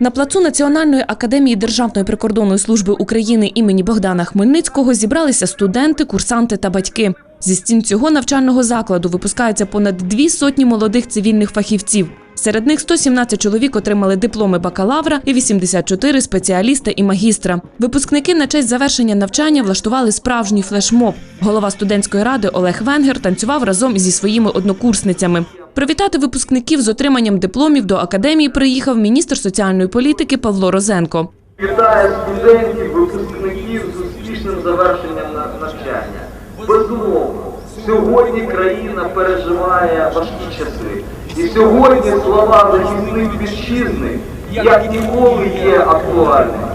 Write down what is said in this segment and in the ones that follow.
На плацу Національної академії Державної прикордонної служби України імені Богдана Хмельницького зібралися студенти, курсанти та батьки. Зі стін цього навчального закладу випускаються понад дві сотні молодих цивільних фахівців. Серед них 117 чоловік отримали дипломи бакалавра і 84 спеціаліста і магістра. Випускники на честь завершення навчання влаштували справжній флешмоб. Голова студентської ради Олег Венгер танцював разом зі своїми однокурсницями. Привітати випускників з отриманням дипломів до академії приїхав міністр соціальної політики Павло Розенко. Вітаю студентів, випускників з успішним завершенням на- навчання. Безумовно, сьогодні країна переживає важкі часи. І сьогодні слова захисник вітчизни як ніколи є актуальними.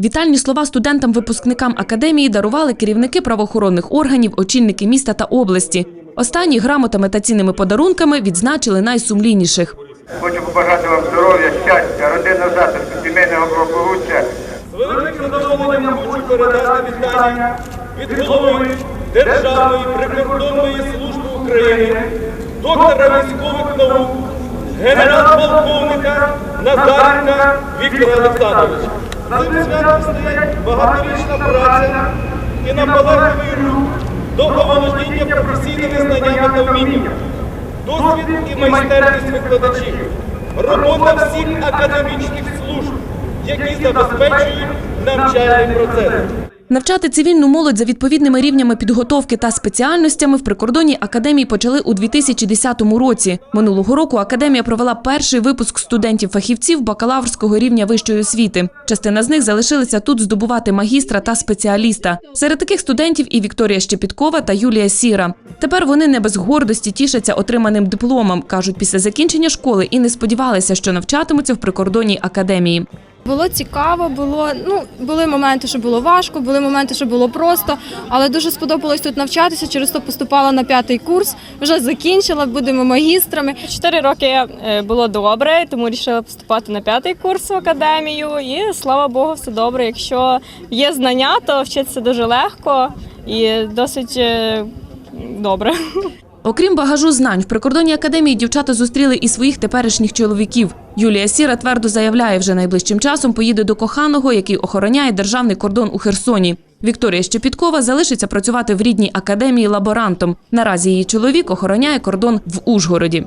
Вітальні слова студентам-випускникам академії дарували керівники правоохоронних органів, очільники міста та області. Останні грамотами та цінними подарунками відзначили найсумлінніших. Хочу побажати вам здоров'я, щастя, родинного затишку, сімейного благополуччя. З великим задоволенням хочу передати вітання від голови Державної прикордонної служби України, доктора військових наук, генерал-полковника Назаренка Віктора Олександровича. Цим святом стоять багаторічна праця і наполегливий рух до оволодіння професійними знаннями та вміннями, досвід і майстерність викладачів, робота всіх академічних служб, які забезпечують навчальний процес. Навчати цивільну молодь за відповідними рівнями підготовки та спеціальностями в прикордонній академії почали у 2010 році. Минулого року академія провела перший випуск студентів-фахівців бакалаврського рівня вищої освіти. Частина з них залишилися тут здобувати магістра та спеціаліста. Серед таких студентів і Вікторія Щепіткова та Юлія Сіра. Тепер вони не без гордості тішаться отриманим дипломом. кажуть, після закінчення школи і не сподівалися, що навчатимуться в прикордонній академії. Було цікаво, було ну були моменти, що було важко, були моменти, що було просто, але дуже сподобалось тут навчатися. Через то поступала на п'ятий курс. Вже закінчила, будемо магістрами. Чотири роки е, було добре, тому вирішила поступати на п'ятий курс в академію. І слава Богу, все добре. Якщо є знання, то вчитися дуже легко і досить е, добре. Окрім багажу знань, в прикордонній академії дівчата зустріли і своїх теперішніх чоловіків. Юлія Сіра твердо заявляє, вже найближчим часом поїде до коханого, який охороняє державний кордон у Херсоні. Вікторія Щепіткова залишиться працювати в рідній академії лаборантом. Наразі її чоловік охороняє кордон в Ужгороді.